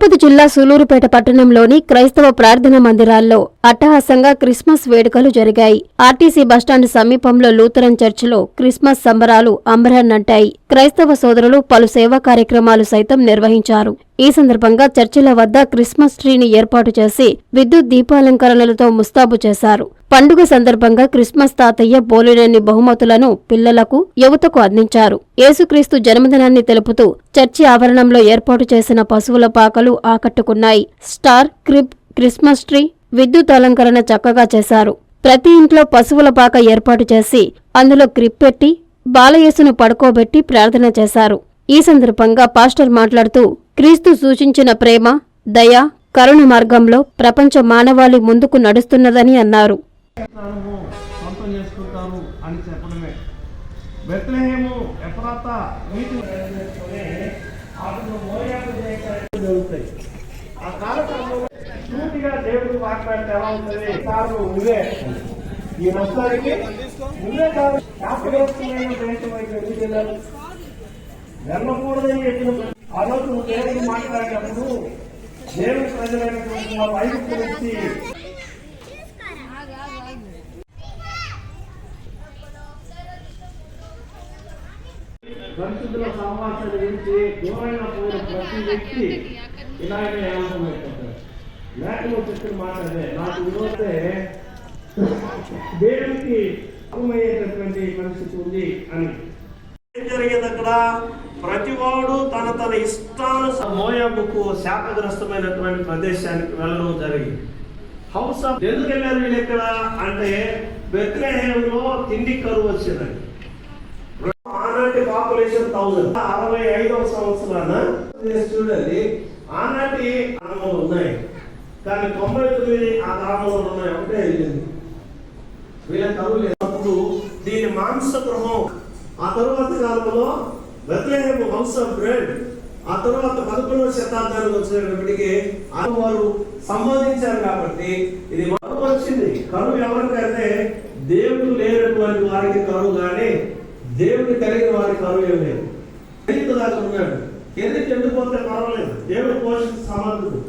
తిరుపతి జిల్లా సూలూరుపేట పట్టణంలోని క్రైస్తవ ప్రార్థన మందిరాల్లో అట్టహాసంగా క్రిస్మస్ వేడుకలు జరిగాయి. ఆర్టీసీ బస్టాండ్ సమీపంలో లూథరన్ చర్చిలో క్రిస్మస్ సంబరాలు అంబరాన్నంటాయి. క్రైస్తవ సోదరులు పలు సేవా కార్యక్రమాలు సైతం నిర్వహించారు. ఈ సందర్భంగా చర్చిల వద్ద క్రిస్మస్ ట్రీని ఏర్పాటు చేసి విద్యుత్ దీపాలంకరణలతో ముస్తాబు చేశారు. పండుగ సందర్భంగా క్రిస్మస్ తాతయ్య బోలెడన్ని బహుమతులను పిల్లలకు యువతకు అందించారు. యేసుక్రీస్తు జన్మదినాన్ని తెలుపుతూ చర్చి ఆవరణంలో ఏర్పాటు చేసిన పశువుల పాకలు ఆకట్టుకున్నాయి. స్టార్ క్రిబ్ క్రిస్మస్ ట్రీ విద్యుత్ అలంకరణ చక్కగా చేశారు. ప్రతి ఇంట్లో పశువుల పాక ఏర్పాటు చేసి అందులో క్రిప్ పెట్టి బాలయేసును పడుకోబెట్టి ప్రార్థన చేశారు. ఈ సందర్భంగా పాస్టర్ మాట్లాడుతూ క్రీస్తు సూచించిన ప్రేమ దయ కరుణ మార్గంలో ప్రపంచ మానవాళి ముందుకు నడుస్తున్నదని అన్నారు. ఈ నష్టానికి ముందే కాదు. శాస్త్రవేత్తమైన ఎందుకు వెళ్ళాలి వెళ్ళకూడదని చెప్పిన ఆ రోజు దేవుడు మాట్లాడినప్పుడు దేవుడు ప్రజలైనటువంటి వాళ్ళ ఐదు గురించి పరిస్థితుల సహవాసాన్ని గురించి దూరంగా పోయిన ప్రతి వ్యక్తి ఇలాగే ఆనందం అయిపోతారు లేఖలో చెప్పిన మాట అదే. నాకు విరోధే దేవునికి అర్థమయ్యేటటువంటి పరిస్థితి ఉంది అని. ఏం జరిగేది అక్కడ? ప్రతివాడు తన తన ఇష్టాను మోయాబుకు శాపగ్రస్తమైనటువంటి ప్రదేశానికి వెళ్ళడం జరిగింది. హౌస్ ఆఫ్ ఎందుకు వెళ్ళారు వీళ్ళు ఎక్కడ అంటే బెత్రహేమ్లో తిండి కరువు వచ్చిందండి. ఆనాటి పాపులేషన్ థౌజండ్. అరవై ఐదవ సంవత్సరాన చూడండి ఆనాటి అనుభవం ఉన్నాయి. కానీ తొంభై తొమ్మిది ఆ గ్రామంలో ఉన్నాయి ఒకటే వెళ్ళింది. వీళ్ళ కరువు లేనప్పుడు దీని మాంస గృహం ఆ తరువాత కాలంలో బెత్లహేము హౌస్ ఆఫ్ బ్రెడ్. ఆ తర్వాత పదకొండవ శతాబ్దానికి వచ్చినప్పటికీ ఆ వారు సంబంధించారు కాబట్టి ఇది మనకు వచ్చింది. కరువు ఎవరికైతే దేవుడు లేనటువంటి వారికి కరువు కానీ దేవుడు కలిగిన వారికి కరువు ఏం లేదు. కెరీర్ దాకా ఉన్నాడు. కెరీర్ ఎండిపోతే పర్వాలేదు. దేవుడు పోషణ సమర్థుడు.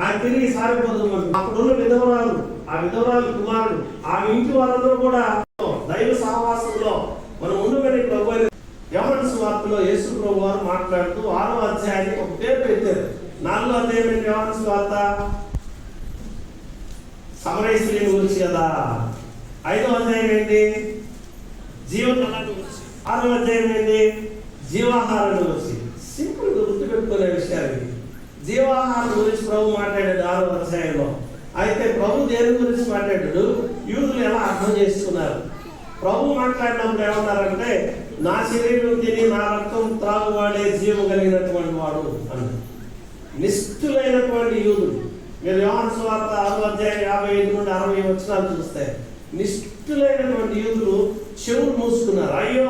ఆయన తిరిగి సారిపోతున్నాడు అప్పుడున్న విధవరాలు ఆ విధవరాలు కుమారుడు ఆ ఇంటి వారందరూ కూడా వారు మాట్లాడుతూ ఆరో అధ్యాయానికి ఒక పేరు పెట్టారు. నాలుగో అధ్యాయం ఏంటి యవన స్వార్త? సమరేశ్వరిని గురించి కదా. ఐదో అధ్యాయం ఏంటి? గురించి. ఆరో అధ్యాయం ఏంటి? జీవాహారాన్ని గురించి. సింపుల్గా గుర్తుపెట్టుకునే విషయాలు ఇవి. జీవాహారం గురించి ప్రభు మాట్లాడేది ఆరో అధ్యాయంలో. అయితే ప్రభు దేని గురించి మాట్లాడాడు? యూదులు ఎలా అర్థం చేసుకున్నారు? ప్రభు మాట్లాడినప్పుడు ఏమన్నారంటే నా శరీరం తిని నా రక్తం త్రాగువాడే జీవం కలిగినటువంటి వాడు అన్నాడు నిష్ఠులైనటువంటి యూదులు మీరు యోహన్ సువార్త ఆరో అధ్యాయం యాభై ఐదు నుండి అరవై వచ్చినాలు చూస్తే నిష్ఠులైనటువంటి యూదులు చెవులు మూసుకున్నారు. అయ్యో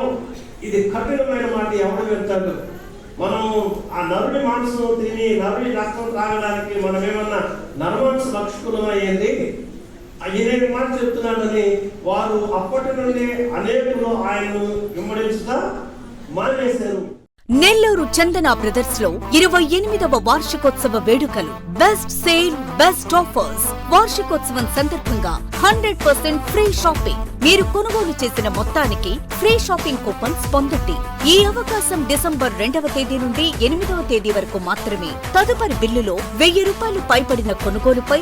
ఇది కఠినమైన మాట ఎవరు వింటాడు? మనం ఆ నరుడి మాంసం తిని నరుడి రక్తం త్రాగడానికి మనం ఏమన్నా నరమాంస భక్షకులం అయ్యింది ఈయన మాట చెప్తున్నాడని వారు అప్పటి నుండి అనేకులు ఆయన్ను విమ్మడించుతా మానేశారు. నెల్లూరు చందన బ్రదర్స్లో ఇరవై ఎనిమిదవ వార్షికోత్సవ వేడుకలు బెస్ట్ సేల్ బెస్ట్ ఆఫర్స్. వార్షికోత్సవం సందర్భంగా హండ్రెడ్ పర్సెంట్ ఫ్రీ షాపింగ్. మీరు కొనుగోలు చేసిన మొత్తానికి ఫ్రీ షాపింగ్ కూపన్స్ పొందండి. ఈ అవకాశం డిసెంబర్ రెండవ తేదీ నుండి ఎనిమిదవ తేదీ వరకు మాత్రమే. తదుపరి బిల్లులో వెయ్యి రూపాయలు పైబడిన కొనుగోలుపై